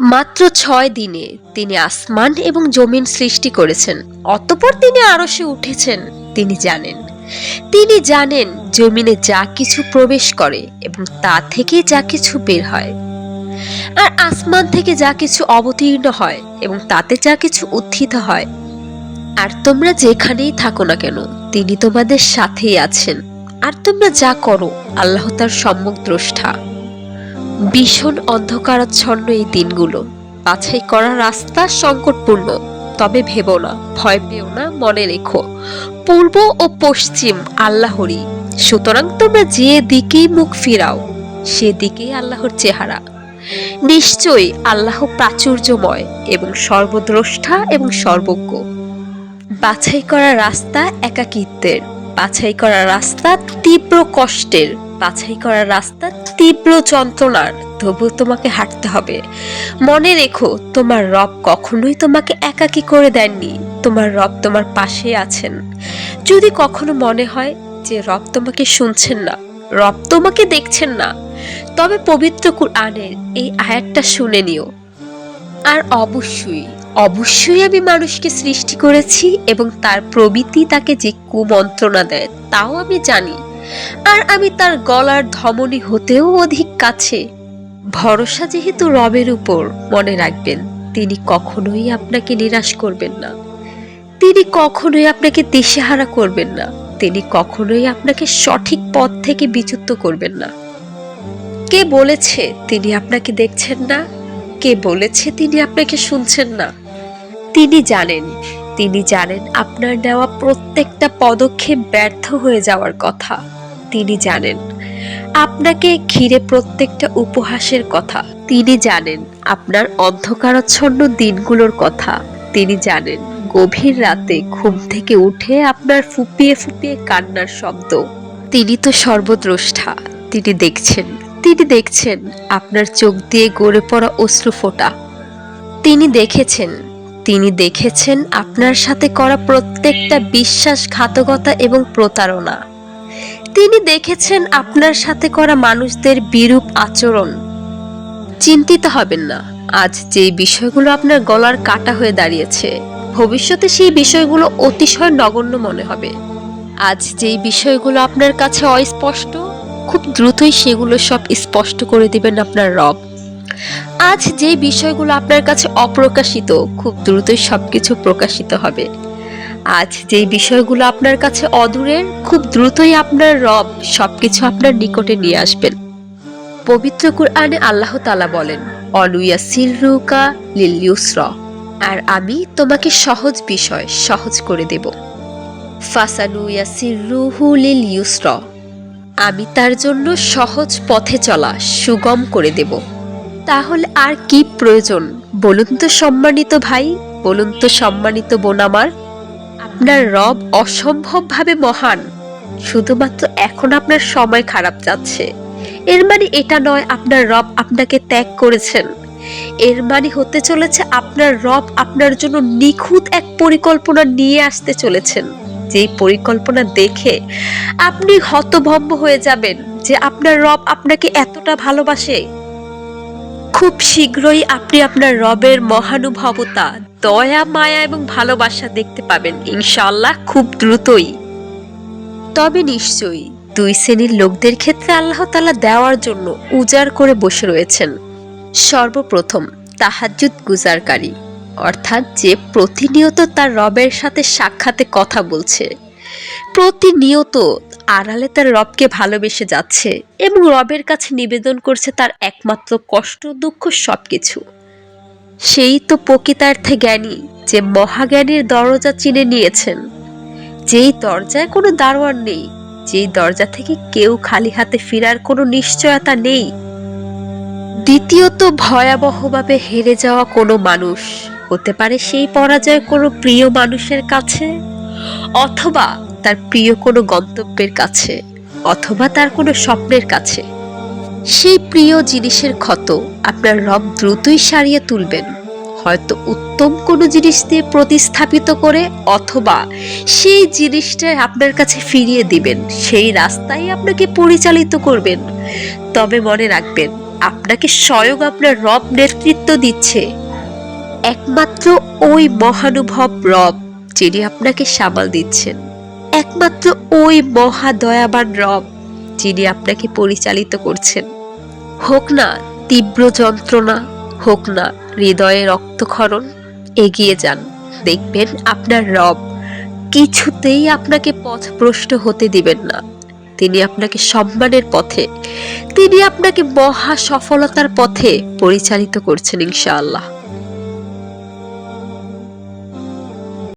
মাত্র ছয় দিনে তিনি আসমান এবং জমিন সৃষ্টি করেছেন, অতপর তিনি আরশে উঠেছেন, তিনি জানেন। তিনি জানেন জমিনে যা কিছু প্রবেশ করে এবং তা থেকে যা কিছু বের হয়। আর আসমান থেকে যা কিছু অবতীর্ণ হয় এবং তাতে যা কিছু উত্থিত হয়। আর তোমরা যেখানেই থাকো না কেন, তিনি তোমাদের সাথেই আছেন। আর তোমরা যা করো, আল্লাহ তার সম্মুখ দ্রষ্টা। ভীষণ অন্ধকারাচ্ছন্ন এই দিনগুলো। বাছাই করা রাস্তা সংকটপূর্ণ, তবে ভেবো না, ভয় পেও না, মনে রেখো। পূর্ব ও পশ্চিম আল্লাহরই, সুতরাং তোমরা যে দিকেই মুখ ফিরাও, সেদিকেই আল্লাহর চেহারা। নিশ্চয়ই আল্লাহ প্রাচুর্যময় এবং সর্বদ্রষ্টা এবং সর্বজ্ঞ। বাছাই করা রাস্তা একাকিত্বের, বাছাই করা রাস্তা তীব্র কষ্টের, বাছাই করা রাস্তা তীব্র যন্ত্রণার, তবু তোমাকে হাঁটতে হবে। মনে রেখো, তোমার রব কখনোই তোমাকে একাকী করে দেননি। তোমার রব তোমার পাশে আছেন। যদি কখনো মনে হয় যে রব তোমাকে শুনছেন না, রব তোমাকে দেখছেন না, তবে পবিত্র কুরআনের এই আয়াতটা শুনে নিও। আর অবশ্যই অবশ্যই আমি মানুষকে সৃষ্টি করেছি এবং তার প্রবৃত্তি তাকে যে কুমন্ত্রণা দেয়, তাও আমি জানি আর আমি তার গলার ধমনী হতেও অধিক কাছে। ভরসা যেহেতু রবের উপর, মনে রাখবেন, তিনি কখনোই আপনাকে নিরাশ করবেন না। তিনি কখনোই আপনাকে দিশেহারা করবেন না। তিনি কখনোই আপনাকে সঠিক পথ থেকে বিচ্যুত করবেন না। কে বলেছে তিনি আপনাকে দেখছেন না? কে বলেছে তিনি আপনাকে শুনছেন না? তিনি জানেন তিনি জানেন আপনার নেওয়া প্রত্যেকটা পদক্ষেপ ব্যর্থ হয়ে যাওয়ার কথা। তিনি জানেন। আপনাকে ঘিরে প্রত্যেকটা উপহাসের কথা। তিনি জানেন আপনার অন্ধকারাচ্ছন্ন দিনগুলোর কথা। তিনি জানেন গভীর রাতে ঘুম থেকে উঠে আপনার ফুপিয়ে ফুপিয়ে কান্নার শব্দ। তিনি তো সর্বদ্রষ্টা। তিনি দেখছেন। তিনি দেখছেন আপনার চোখ দিয়ে গড়ে পড়া অশ্রু ফোঁটা। তিনি দেখেছেন। তিনি দেখেছেন আপনার সাথে করা প্রত্যেকটা বিশ্বাসঘাতকতা এবং প্রতারণা। তিনি দেখেছেন আপনার সাথে করা মানুষদের বিরূপ আচরণ। চিন্তিত হবেন না। আজ যেই বিষয়গুলো আপনার গলার কাটা হয়ে দাঁড়িয়েছে, ভবিষ্যতে সেই বিষয়গুলো অতিশয় নগণ্য মনে হবে। আজ যেই বিষয়গুলো আপনার কাছে অস্পষ্ট, খুব দ্রুতই সেগুলো সব স্পষ্ট করে দিবেন আপনার রব। আজ যে বিষয়গুলো আপনার কাছে অপ্রকাশিত, খুব দ্রুতই সবকিছু প্রকাশিত হবে। আজ যেই বিষয়গুলো আপনার কাছে অদূরের খুব দ্রুতই আপনার রব সবকিছু আপনার নিকটে নিয়ে আসবেন। পবিত্র কুরআনে আল্লাহ তালা বলেন অলুয়া সিররুকা লিল ইউসরা আর আমি তোমাকে সহজ বিষয় সহজ করে দেব। ফাসানুয়া সিররুহু লিল ইউসরা আমি তার জন্য সহজ পথে চলা সুগম করে দেব। তাহলে আর কি প্রয়োজন বলুন তো সম্মানিত ভাই, বলুন তো সম্মানিত বোন আমার? আপনার রব অসম্ভবভাবে মহান। শুধুমাত্র এখন আপনার সময় খারাপ যাচ্ছে। এর মানে এটা নয় আপনার রব আপনাকে ত্যাগ করেছেন। এর মানে হতে চলেছে আপনার রব আপনার জন্য নিখুঁত এক পরিকল্পনা নিয়ে আসতে চলেছেন। যেই পরিকল্পনা দেখে আপনি হতভম্ব হয়ে যাবেন যে আপনার রব আপনাকে এতটা ভালোবাসে। খুব শীঘ্রই আপনি আপনার রবের মহানুভবতা দয়া, মায়া এবং ভালোবাসা দেখতে পাবেন। ইনশাআল্লাহ খুব দ্রুতই। তবে নিশ্চয়ই দুই শ্রেণির লোকদের ক্ষেত্রে আল্লাহ তালা দেওয়ার জন্য উজাড় করে বসে রয়েছেন। সর্বপ্রথম, তাহাজ্জুদ গুজারকারী। অর্থাৎ যে প্রতিনিয়ত তার রবের সাথে সাক্ষাতে কথা বলছে। প্রতিনিয়ত আড়ালে তার রবকে ভালোবেসে যাচ্ছে এবং রবের কাছে নিবেদন করছে তার একমাত্র কষ্ট, দুঃখ সবকিছু। সেই তো প্রকৃতার্থে জ্ঞানী যে মহাজ্ঞানীর দরজা চিনে নিয়েছেন। যেই দরজায় কোনো দারোয়ান নেই, যেই দরজা থেকে কেউ খালি হাতে ফেরার কোনো নিশ্চয়তা নেই। দ্বিতীয়ত ভয়াবহভাবে হেরে যাওয়া কোনো মানুষ, হতে পারে সেই পরাজয় কোনো প্রিয় মানুষের কাছে, অথবা তার প্রিয় কোনো গন্তব্যের কাছে, অথবা তার কোনো স্বপ্নের কাছে। সেই প্রিয় জিনিসের ক্ষত আপনার রব দ্রুতই সারিয়ে তুলবেন। হয়তো উত্তম কোনো জিনিস দিয়ে প্রতিস্থাপিত করে অথবা সেই জিনিসটা আপনার কাছে ফিরিয়ে দিবেন, সেই রাস্তায় আপনাকে পরিচালিত করবেন। তবে মনে রাখবেন, আপনাকে স্বয়ং আপনার রব নেতৃত্ব দিচ্ছে। একমাত্র ওই মহানুভব রব যিনি আপনাকে সামাল দিচ্ছেন। একমাত্র ওই মহা দয়াবান রব যিনি আপনাকে পরিচালিত করছেন। হোক না তীব্র যন্ত্রণা, হোক না হৃদয়ে রক্তক্ষরণ, এগিয়ে যান। দেখবেন আপনার রব কিছুতেই আপনাকে পথভ্রষ্ট হতে দিবেন না। তিনি আপনাকে সম্মানের পথে, তিনি আপনাকে মহা সফলতার পথে পরিচালিত করছেন ইনশাআল্লাহ।